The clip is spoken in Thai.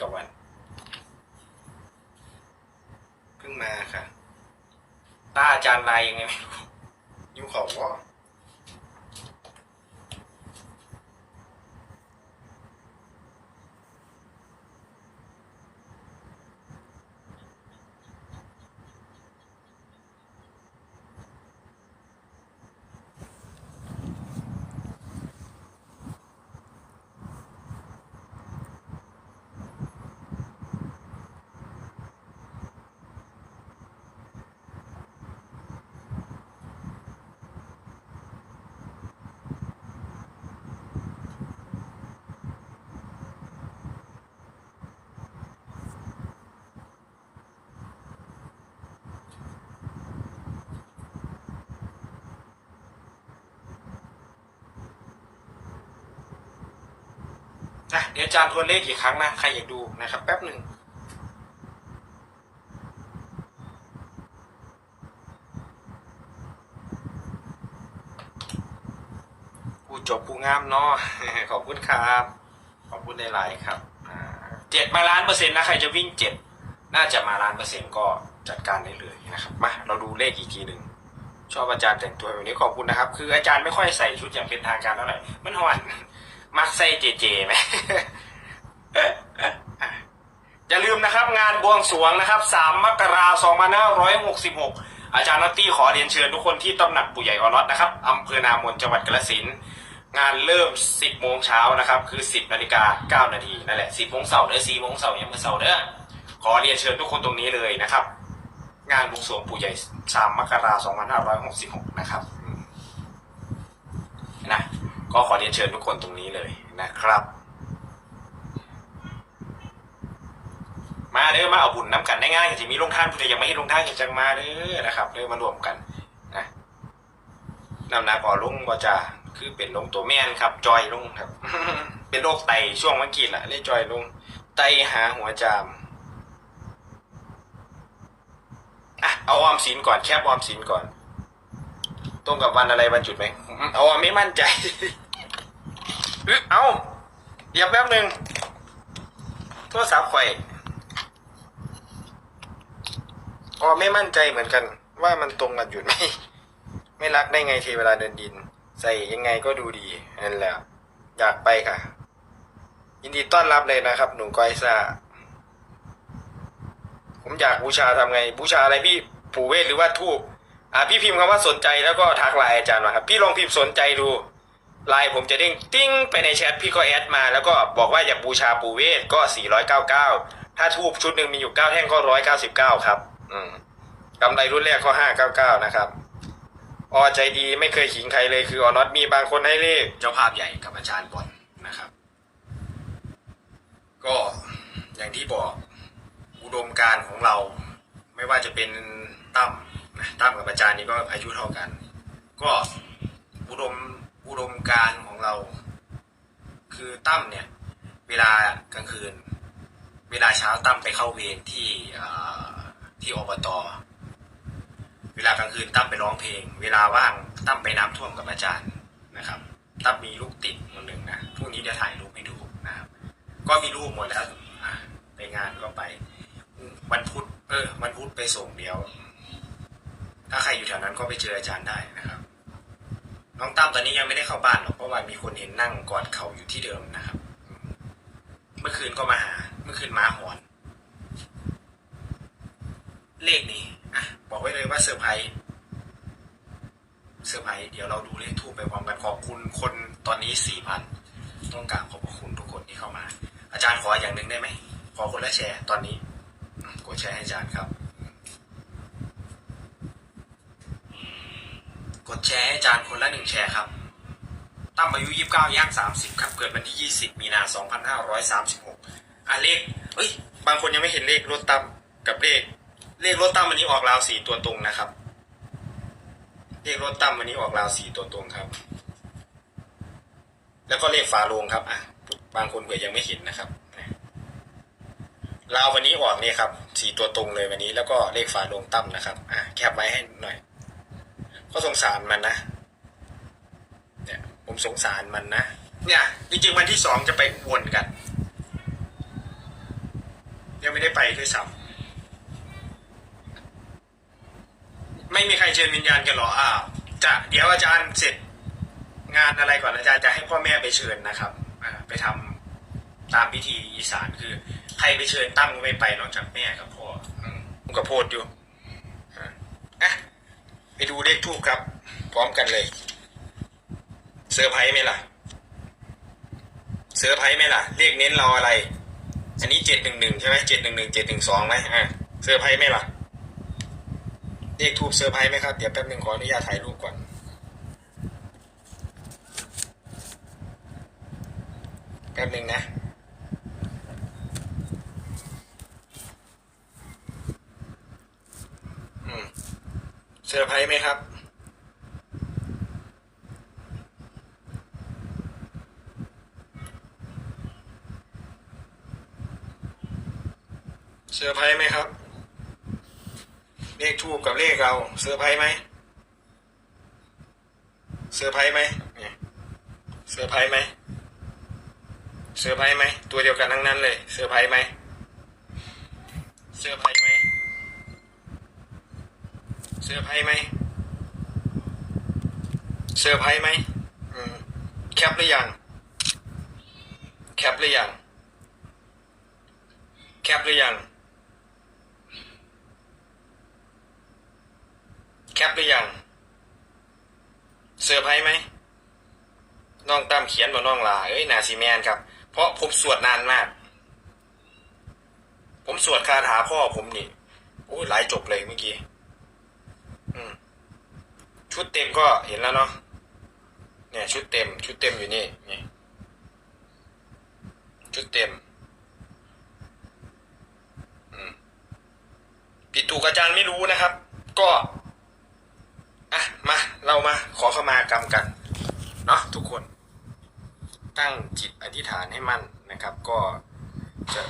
กวันเพิ่งมาค่ะตาอาจารย์ลายยังไงไม่รู้ยิ้มขอว่า เดี๋ยวอาจารย์ทวนเลขอีกครั้งนะใครอยากดูนะครับ แป๊บหนึ่งผู้จบผู้งามเนาะขอบคุณครับ ขอบคุณในไลน์ครับเจ็ดมาล้านเปอร์เซ็นต์นะใครจะวิ่งเจ็ดน่าจะมาล้านเปอร์เซ็นต์ก็จัดการได้เลยนะครับมาเราดูเลขอีกทีหนึ่งชอบอาจารย์แต่งตัวแบบนี้ขอบคุณนะครับ คืออาจารย์ไม่ค่อยใส่ชุดอย่างเป็นทางการเท่าไหร่มันหอน มักใส่เจเจไหมอย่าลืมนะครับงานบวงสรวงนะครับ 3 มกราคม2566 อาจารย์นัตตี้ขอเรียนเชิญทุกคนที่ตำหนักปู่ใหญ่อรอดนะครับอำเภอนามนจังหวัดกาฬสินธุ์งานเริ่ม 10 โมงเช้านะครับ คือ 10นาฬิกา9นาทีนั่นแหละ 10โมงเสาร์เด้อ4โมงเสาร์ยังเมื่อเสาร์เด้อขอเรียนเชิญทุกคนตรงนี้เลยนะครับ งานบวงสรวงปู่ใหญ่ 3 มกราคม2566 นะครับอืมนะ ก็ขอเรียนเชิญทุกคนตรงนี้เลยนะครับ มาเด้อมาเอาบุญน้ำกันได้ง่ายที่มีลงท่านผู้ใดยังไม่ให้ลงท่านจังมาเด้อนะครับเด้อมารวมกันนะนำนาพอลุงก็จะคือเป็นลงตัวแม่นครับ จอยลุงครับ เป็นโรคไตช่วงเมื่อกี้แหละเลยกจอยลุงไตหาหัวจามอะเอาออมสินก่อนแคบออมสินก่อนตรงกับวันอะไรวันจุดไหมเอาอไม่มั่นใจ เอ้ยเอาเดี๋ยวแป๊บหนึ่งโทรศัพท์ไข่อ๋อไม่มั่นใจเหมือนกัน ว่ามันตรงกันอยู่ไหมไม่รักได้ไงทีเวลาเดินดิน ใส่ยังไงก็ดูดีนั่นแหละ อยากไปค่ะ ยินดีต้อนรับเลยนะครับ หนุ่มก้อยซ่าผมอยากบูชาทำไง บูชาอะไรพี่ปู่เวทหรือว่าทูบอ่าพี่พิมพ์คำว่าสนใจแล้วก็ทักไลน์อาจารย์มาครับ พี่ลองพิมพ์สนใจดู ไลน์ผมจะเด้งติ้งไปในแชทพี่ก็แอดมา แล้วก็บอกว่าอยากบูชาปูเวทก็ 499 ถ้าทูบชุดหนึ่งมีอยู่ 9 แท่งก็ 199 ครับ อืมกำไรรุ่นแรกก็ 599 นะครับออใจดีไม่เคยขิงใครเลยคือออน็อตมีบางคนให้เลขเจ้าภาพใหญ่กับอาจารย์บอลนะครับ ก็อย่างที่บอกอุดมการของเรา ไม่ว่าจะเป็นตั้มตั้มกับอาจารย์นี่ก็อายุเท่ากัน ก็อุดม อุดมการณ์ของเรา คือตั้มเนี่ย เวลากลางคืน เวลาเช้าตั้มไปเข้าเวรที่ที่อบตเวลากลางคืนตั้มไปร้องเพลง เวลาว่างตั้มไปน้ำท่วมกับอาจารย์นะครับตั้มมีลูกติดคนหนึ่งนะพรุ่งนี้จะถ่ายรูปให้ดูนะครับก็มีรูปหมดแล้วไปงานก็ไป วันพุธเออวันพุธไปส่งเดียว ถ้าใครอยู่แถวนั้นก็ไปเจออาจารย์ได้นะครับ น้องตั้มตอนนี้ยังไม่ได้เข้าบ้านหรอกเพราะว่ามีคนเห็นนั่งกอดเข่าอยู่ที่เดิมนะครับ เมื่อคืนก็มาหา เมื่อคืนมาหอน เลขนี้อะบอกไว้เลยว่าเซอร์ไพรส์เซอร์ไพรส์เดี๋ยวเราดูเลขทูบไปพร้อมกันขอบคุณคนตอนนี้สี่พันต้องกราบขอบคุณทุกคนที่เข้ามา อาจารย์ขออย่างหนึ่งได้ไหมขอคนละแชร์ตอนนี้กดแชร์ให้อาจารย์ครับ กดแชร์ให้อาจารย์คนละหนึ่งแชร์ครับ ตั้มอายุ 29ย่าง 30 ครับ เกิดวันที่ 20 มีนา 2536 อะเลขเอ้ย บางคนยังไม่เห็นเลขรถตั้มกับเลข เลขรถตั้มวันนี้ออกราวสี่ตัวตรงนะครับ เลขรถตั้มวันนี้ออกราวสี่ตัวตรงครับ แล้วก็เลขฝาโลงครับ อะ บางคนเผื่อยังไม่เห็นนะครับราววันนี้ออกเนี่ยครับสีตัวตรงเลยวันนี้แล้วก็เลขฝาโลงตั้มนะครับ อะแคปไว้ให้หน่อย ก็สงสารมันนะ เนี่ย ผมสงสารมันนะ เนี่ย จริงๆวันที่สองจะไปอุบลกัน ยังไม่ได้ไปด้วยซ้ำไม่มีใครเชิญวิญญาณกันหรออ้าวจะเดี๋ยวอาจารย์เสร็จงานอะไรก่อนอาจารย์จะให้พ่อแม่ไปเชิญนะครับไปทำตามพิธีอีสานคือ ใครไปเชิญตั้มก็ไม่ไปนอกจากแม่กับพ่อมผมกับโพดอยู่ ไปดูเลขทูบครับ พร้อมกันเลย เซอร์ไพรส์ไหมล่ะ เซอร์ไพรส์ไหมล่ะ เลขเน้นเราอะไร อันนี้เจ็ดหนึ่งหนึ่งใช่ไหมเจ็ดหนึ่งหนึ่งเจ็ดหนึ่งสองไหมอะเซอร์ไพรส์ไหมล่ะ เลขทูบเซอร์ไพรส์ไหมครับ เดี๋ยวแป๊บหนึ่งขออนุญาตถ่ายรูปก่อนแป๊บหนึ่งนะ อืม เซ อร์ไพรส์ไหมครับ เซอร์ไพรส์ไหมครับ เลขทูบกับเลขเราเซอร์ไพรส์ไหมเซอร์ไพรส์ไหมเนี่ยเซอร์ไพรส์ไหมเซอร์ไพรส์ไหมตัวเดียวกันทั้งนั้นเลยเซอร์ไพรส์ไหมเซอร์ไพรส์ไหม เซอร์ไพรส์ไหมเซอร์ไพรส์ไหมแคปหรือยัง แคปหรือยัง แคปหรือยัง แคปหรือยัง เซอร์ไพรส์ไหม น้องตั้มเขียนบนน้องลา เอ้ยนาซีแมนครับ เพราะผมสวดนานมาก ผมสวดคาถาพ่อผมนี่ โอ้ยหลายจบเลยเมื่อกี้ ชุดเต็มก็เห็นแล้วเนาะเนี่ย ชุดเต็ม ชุดเต็มอยู่นี่นี่ชุดเต็มผิดถูกอาจารย์ไม่รู้นะครับ ก็อะมาเรามาขอเข้ามากรรมกันเนาะทุกคน ตั้งจิตอธิษฐานให้มั่นนะครับ ก็จะ